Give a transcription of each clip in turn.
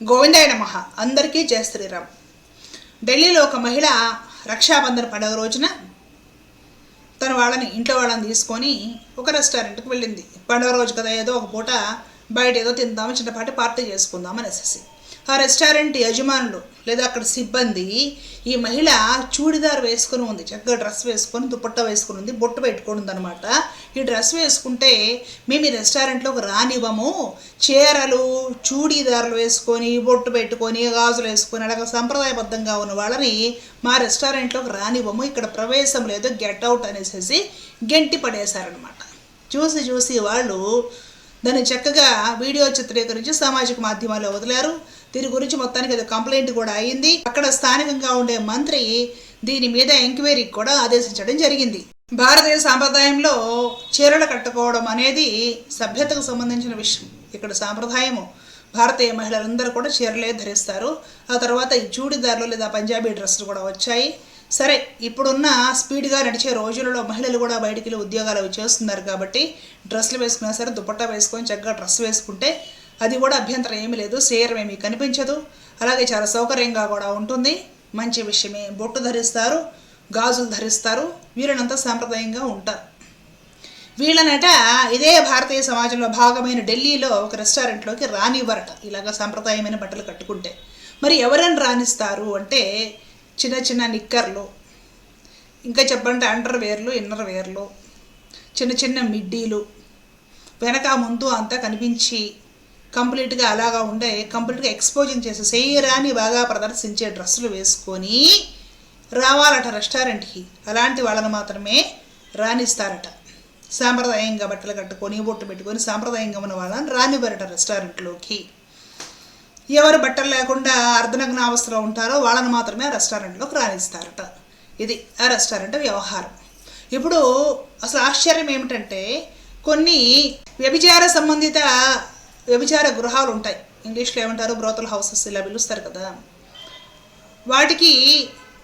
గోవిందాయ నమ. అందరికీ జయ శ్రీరామ్. ఢిల్లీలో ఒక మహిళ రక్షాబంధన్ పండుగ రోజున తన వాళ్ళని ఇంట్లో వాళ్ళని తీసుకొని ఒక రెస్టారెంట్కి వెళ్ళింది. పండుగ రోజు కదా ఏదో ఒక పూట బయట ఏదో తిందాము చిన్నపాటి పార్టీ చేసుకుందాం అనేసి ఆ రెస్టారెంట్ యజమానులు లేదా అక్కడ సిబ్బంది ఈ మహిళ చూడిదార్ వేసుకుని ఉంది చక్కగా డ్రెస్ వేసుకొని దుపట్టా వేసుకుని ఉంది బొట్టు పెట్టుకుని ఉందన్నమాట. ఈ డ్రెస్ వేసుకుంటే మేము ఈ రెస్టారెంట్లోకి రానివ్వము. చీరలు చూడీదారులు వేసుకొని బొట్టు పెట్టుకొని గాజులు వేసుకొని అలాగ సంప్రదాయబద్ధంగా ఉన్న వాళ్ళని మా రెస్టారెంట్లోకి రానివ్వము. ఇక్కడ ప్రవేశం లేదు గెట్ అవుట్ అనేసి గెంటి పడేశారనమాట చూసి చూసి వాళ్ళు దాన్ని చక్కగా వీడియో చిత్రీకరించి సామాజిక మాధ్యమాల్లో వదిలారు. దీని గురించి మొత్తానికి అది కంప్లైంట్ కూడా అయింది. అక్కడ స్థానికంగా ఉండే మంత్రి దీని మీద ఎంక్వైరీ కూడా ఆదేశించడం జరిగింది. భారతీయ సాంప్రదాయంలో చీరలు కట్టుకోవడం అనేది సభ్యతకు సంబంధించిన విషయం. ఇక్కడ సాంప్రదాయము. భారతీయ మహిళలందరూ కూడా చీరలే ధరిస్తారు. ఆ తర్వాత ఈ చూడిదార్లు లేదా పంజాబీ డ్రెస్సులు కూడా వచ్చాయి. సరే ఇప్పుడున్న స్పీడ్గా నడిచే రోజులలో మహిళలు కూడా బయటికి వెళ్ళి ఉద్యోగాలు చేస్తున్నారు కాబట్టి డ్రెస్సులు వేసుకున్నా సరే దుపట్టా వేసుకొని చక్కగా డ్రెస్ వేసుకుంటే అది కూడా అభ్యంతరం ఏమీ లేదు శరీరం ఏమీ కనిపించదు. అలాగే చాలా సౌకర్యంగా కూడా ఉంటుంది. మంచి విషయమే. బొట్టు ధరిస్తారు గాజులు ధరిస్తారు. వీళ్ళనంతా సాంప్రదాయంగా ఉంటారు. వీళ్ళనట ఇదే భారతీయ సమాజంలో భాగమైన ఢిల్లీలో ఒక రెస్టారెంట్లోకి రానివ్వరట. ఇలాగ సాంప్రదాయమైన బట్టలు కట్టుకుంటే. మరి ఎవరైనా రాణిస్తారు అంటే చిన్న చిన్న నిక్కర్లు ఇంకా చెప్పంటే అండర్ వేర్లు ఇన్నర్ వేర్లు చిన్న చిన్న మిడ్డీలు వెనక ముందు అంతా కనిపించి కంప్లీట్గా అలాగా ఉండే కంప్లీట్గా ఎక్స్పోజింగ్ చేసే శరీరాన్ని బాగా ప్రదర్శించే డ్రెస్సులు వేసుకొని రావాలట రెస్టారెంట్కి. అలాంటి వాళ్ళని మాత్రమే రాణిస్తారట. సాంప్రదాయంగా బట్టలు కట్టుకొని బొట్టు పెట్టుకొని సాంప్రదాయంగా ఉన్న వాళ్ళని రానివ్వరట రెస్టారెంట్లోకి. ఎవరు బట్టలు లేకుండా అర్ధనగ్న అవస్థలో ఉంటారో వాళ్ళని మాత్రమే ఆ రెస్టారెంట్లోకి రాణిస్తారట. ఇది ఆ రెస్టారెంట్ వ్యవహారం. ఇప్పుడు అసలు ఆశ్చర్యం ఏమిటంటే కొన్ని వ్యభిచార సంబంధిత వ్యభిచార గృహాలు ఉంటాయి. ఇంగ్లీష్లో ఏమంటారు? బ్రోతల్ హౌసెస్ ఇలా పిలుస్తారు కదా. వాటికి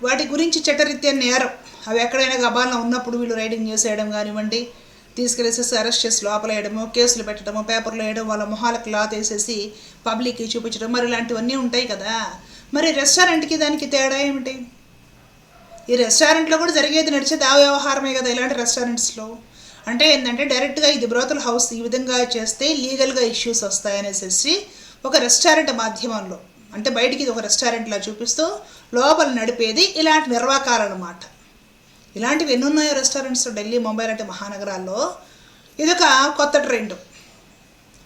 వాటి గురించి చట్టరీత్యా నేరం. అవి ఎక్కడైనా గబాల్లో ఉన్నప్పుడు వీళ్ళు రైడింగ్ చేసేయడం కానివ్వండి తీసుకెళ్ళేసేసి అరెస్ట్ చేసి లోపల వేయడము కేసులు పెట్టడము పేపర్లు వేయడం వాళ్ళ మొహాలకు క్లాత్ వేసేసి పబ్లిక్కి చూపించడం మరి ఇలాంటివన్నీ ఉంటాయి కదా. మరి రెస్టారెంట్కి దానికి తేడా ఏమిటి? ఈ రెస్టారెంట్లో కూడా జరిగేది నడిచేది ఆ వ్యవహారమే కదా ఇలాంటి రెస్టారెంట్స్లో. అంటే ఏంటంటే డైరెక్ట్గా ఇది బ్రోతల్ హౌస్ ఈ విధంగా చేస్తే లీగల్గా ఇష్యూస్ వస్తాయనేసి ఒక రెస్టారెంట్ మాధ్యమంలో అంటే బయటికి ఇది ఒక రెస్టారెంట్లా చూపిస్తూ లోపల నడిపేది ఇలాంటి నిర్వాకాలు ఇలాంటివి ఎన్నున్నాయో రెస్టారెంట్స్ ఢిల్లీ ముంబై లాంటి మహానగరాల్లో. ఇదొక కొత్త ట్రెండ్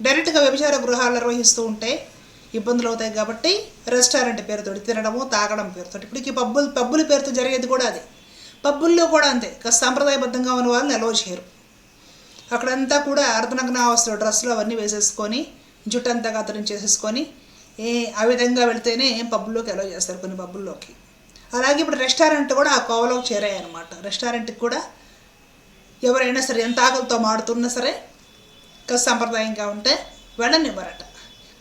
డైరెక్ట్గా వ్యభిచార గృహాలు నిర్వహిస్తూ ఉంటే ఇబ్బందులు అవుతాయి కాబట్టి రెస్టారెంట్ పేరుతో తినడము తాగడం పేరుతో ఇప్పటికి పబ్బులు పబ్బుల పేరుతో జరిగేది కూడా అది. పబ్బుల్లో కూడా అంతే. సాంప్రదాయబద్ధంగా ఉన్న వాళ్ళని నిల్వ చేయరు. అక్కడంతా కూడా అర్ధనగ్న అవస్థలో డ్రెస్సులు అవన్నీ వేసేసుకొని జుట్టంతా కత్తిరించి చేసేసుకొని ఏ ఆ విధంగా వెళితేనే పబ్బుల్లోకి అలౌ చేస్తారు కొన్ని పబ్బుల్లోకి. అలాగే ఇప్పుడు రెస్టారెంట్ కూడా ఆ కోవలోకి చేరాయి అనమాట రెస్టారెంట్కి కూడా ఎవరైనా సరే ఎంత ఆకలితో మాడుతున్నా సరే కాస్త సాంప్రదాయంగా ఉంటే వెళ్ళనివ్వరట.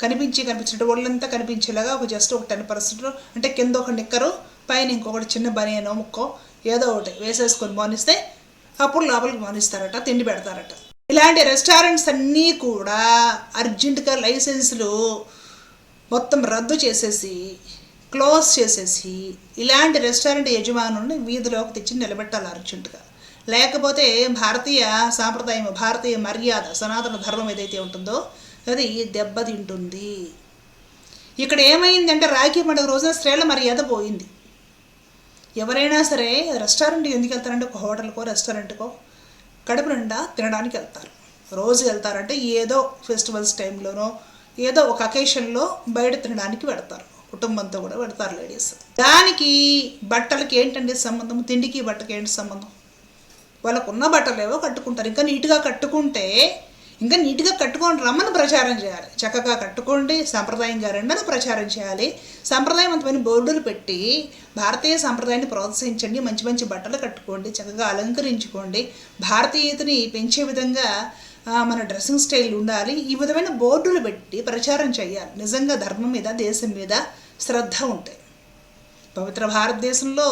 కనిపించి కనిపించినట్టు ఒళ్ళంతా కనిపించేలాగా ఒక జస్ట్ ఒక టెన్ పర్సెంట్ అంటే కింద ఒక నిక్కరు పైన ఇంకొకటి చిన్న బనియనో ముక్కో ఏదో ఒకటి వేసేసుకొని మోనిస్తే అప్పుడు లోపలికి మోనిస్తారట తిండి పెడతారట. ఇలాంటి రెస్టారెంట్స్ అన్నీ కూడా అర్జెంటుగా లైసెన్సులు మొత్తం రద్దు చేసేసి క్లోజ్ చేసేసి ఇలాంటి రెస్టారెంట్ యజమానుల్ని వీధిలోకి తెచ్చి నిలబెట్టాలి అర్జెంటుగా. లేకపోతే భారతీయ సాంప్రదాయం భారతీయ మర్యాద సనాతన ధర్మం ఏదైతే ఉంటుందో అది దెబ్బతింటుంది. ఇక్కడ ఏమైందంటే రాఖీ పండుగ రోజున స్త్రీల మర్యాద పోయింది. ఎవరైనా సరే రెస్టారెంట్ ఎందుకు వెళ్తారంటే ఒక హోటల్కో రెస్టారెంట్కో కడుపు నిండా తినడానికి వెళ్తారు. రోజు వెళ్తారంటే ఏదో ఫెస్టివల్స్ టైంలోనో ఏదో ఒక అకేషన్లో బయట తినడానికి పెడతారు. కుటుంబంతో కూడా పెడతారు లేడీస్. దానికి బట్టలకి ఏంటండి సంబంధం? తిండికి బట్టకి ఏంటి సంబంధం? వాళ్ళకున్న బట్టలేవో కట్టుకుంటారు. ఇంకా నీట్గా కట్టుకుంటే ఇంకా నీట్గా కట్టుకొని రమ్మని ప్రచారం చేయాలి. చక్కగా కట్టుకోండి సాంప్రదాయంగా రండని ప్రచారం చేయాలి. సాంప్రదాయవంతమైన బోర్డులు పెట్టి భారతీయ సాంప్రదాయాన్ని ప్రోత్సహించండి మంచి మంచి బట్టలు కట్టుకోండి చక్కగా అలంకరించుకోండి. భారతీయతని పెంచే విధంగా మన డ్రెస్సింగ్ స్టైల్ ఉండాలి. ఈ విధమైన బోర్డులు పెట్టి ప్రచారం చేయాలి. నిజంగా ధర్మం మీద దేశం మీద శ్రద్ధ ఉంటాయి పవిత్ర భారతదేశంలో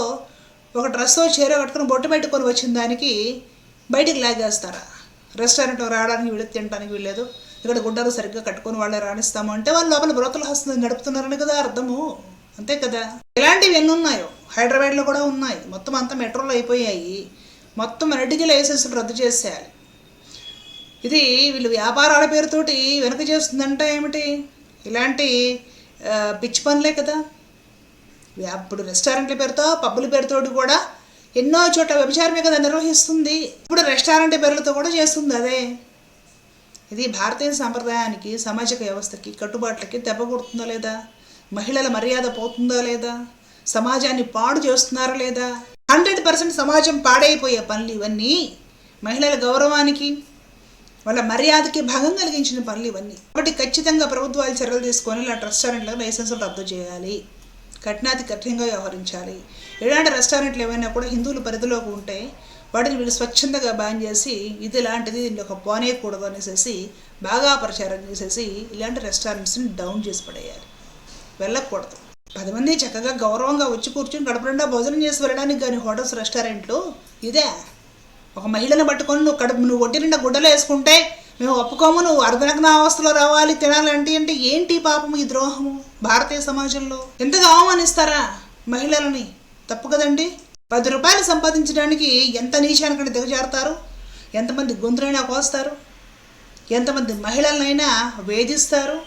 ఒక డ్రెస్సో చీర కట్టుకుని బొట్టు పెట్టుకొని వచ్చిన దానికి బయటికి లాగేస్తారా? రెస్టారెంట్ రావడానికి వీళ్ళు తినడానికి వీల్లేదు. ఇక్కడ గుడ్డలు సరిగ్గా కట్టుకొని వాళ్ళే రాణిస్తాము అంటే వాళ్ళు లోపల బ్రోతలు హస్తం నడుపుతున్నారని కదా అర్థము. అంతే కదా? ఇలాంటివి ఎన్ని ఉన్నాయో? హైదరాబాద్లో కూడా ఉన్నాయి. మొత్తం అంతా మెట్రోలు అయిపోయాయి. మొత్తం అన్నిటికీ లైసెన్సులు రద్దు చేసేయాలి. ఇది వీళ్ళు వ్యాపారాల పేరుతోటి వెనక చేస్తుందంటే ఏమిటి? ఇలాంటి పిచ్చి పనులే కదా? ఇప్పుడు రెస్టారెంట్ల పేరుతో పబ్బుల పేరుతోటి కూడా ఎన్నో చోట్ల వ్యభిచారమే కదా నిర్వహిస్తుంది. ఇప్పుడు రెస్టారెంట్ పేర్లతో కూడా చేస్తుంది అదే. ఇది భారతీయ సాంప్రదాయానికి సామాజిక వ్యవస్థకి కట్టుబాట్లకి దెబ్బ కొడుతుందా లేదా? మహిళల మర్యాద పోతుందా లేదా? సమాజాన్ని పాడు చేస్తున్నారా లేదా? హండ్రెడ్ పర్సెంట్ సమాజం పాడైపోయే పనులు ఇవన్నీ మహిళల గౌరవానికి వాళ్ళ మర్యాదకి భంగం కలిగించిన పనులు ఇవన్నీ. కాబట్టి ఖచ్చితంగా ప్రభుత్వాలు చర్యలు తీసుకొని ఇలాంటి రెస్టారెంట్లకు లైసెన్సులు రద్దు చేయాలి. కఠినాతి కఠినంగా వ్యవహరించాలి. ఇలాంటి రెస్టారెంట్లు ఏమైనా కూడా హిందువుల పరిధిలోకి ఉంటే వాటిని వీళ్ళు స్వచ్ఛందంగా బ్యాన్ చేసి ఇది ఇలాంటిది దీంట్లో ఒక పోనేయకూడదు అనేసి బాగా ప్రచారం చేసేసి ఇలాంటి రెస్టారెంట్స్ని డౌన్ చేసి పడేయాలి. వెళ్ళకూడదు. పది మంది చక్కగా గౌరవంగా వచ్చి కూర్చుని కడుపు భోజనం చేసి వెళ్ళడానికి కానీ హోటల్స్ రెస్టారెంట్లు ఇదే. ఒక మహిళను పట్టుకొని నువ్వు కడుపు నువ్వు ఒంటి నిండా గుడ్డలు వేసుకుంటే మేము ఒప్పుకోము నువ్వు అర్ధనగ్న అవస్థలో రావాలి తినాలంటే అంటే ఏంటి పాపం ఈ ద్రోహము భారతీయ సమాజంలో? ఎంతగా అవమానిస్తారా మహిళలని? తప్పు కదండి. పది రూపాయలు సంపాదించడానికి ఎంత నీచానికంటే దిగజారుతారు? ఎంతమంది గొంతులైనా కోస్తారు? ఎంతమంది మహిళలనైనా వేధిస్తారు?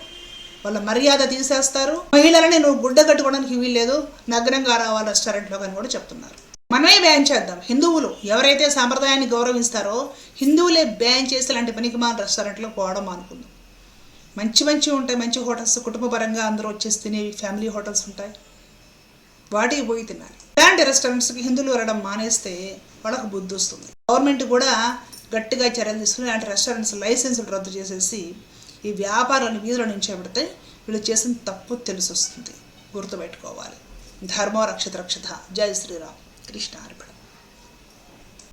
వాళ్ళ మర్యాద తీసేస్తారు? మహిళలని నువ్వు గుడ్డ కట్టుకోవడానికి వీల్లేదు. నగ్నంగా రావాలి రెస్టారెంట్లో అని కూడా చెప్తున్నారు. మనమే బ్యాన్ చేద్దాం. హిందువులు ఎవరైతే సాంప్రదాయాన్ని గౌరవిస్తారో హిందువులే బ్యాన్ చేసి ఇలాంటి పనికి మన రెస్టారెంట్లో పోవడం అనుకుందాం మంచి మంచి ఉంటాయి మంచి హోటల్స్ కుటుంబపరంగా అందరూ వచ్చేసి తినేవి ఫ్యామిలీ హోటల్స్ ఉంటాయి. వాటికి పోయి తినాలి. ఇలాంటి రెస్టారెంట్స్కి హిందువులు వెళ్ళడం మానేస్తే వాళ్ళకు బుద్ధి వస్తుంది. గవర్నమెంట్ కూడా గట్టిగా చర్యలు తీసుకుని ఇలాంటి రెస్టారెంట్స్ లైసెన్సులు రద్దు చేసేసి ఈ వ్యాపారాన్ని వీధిలో నుంచేబడితే వీళ్ళు చేసిన తప్పు తెలిసి వస్తుంది గుర్తుపెట్టుకోవాలి. ధర్మో రక్షిత రక్షిత. జై శ్రీరామ్. Tristar.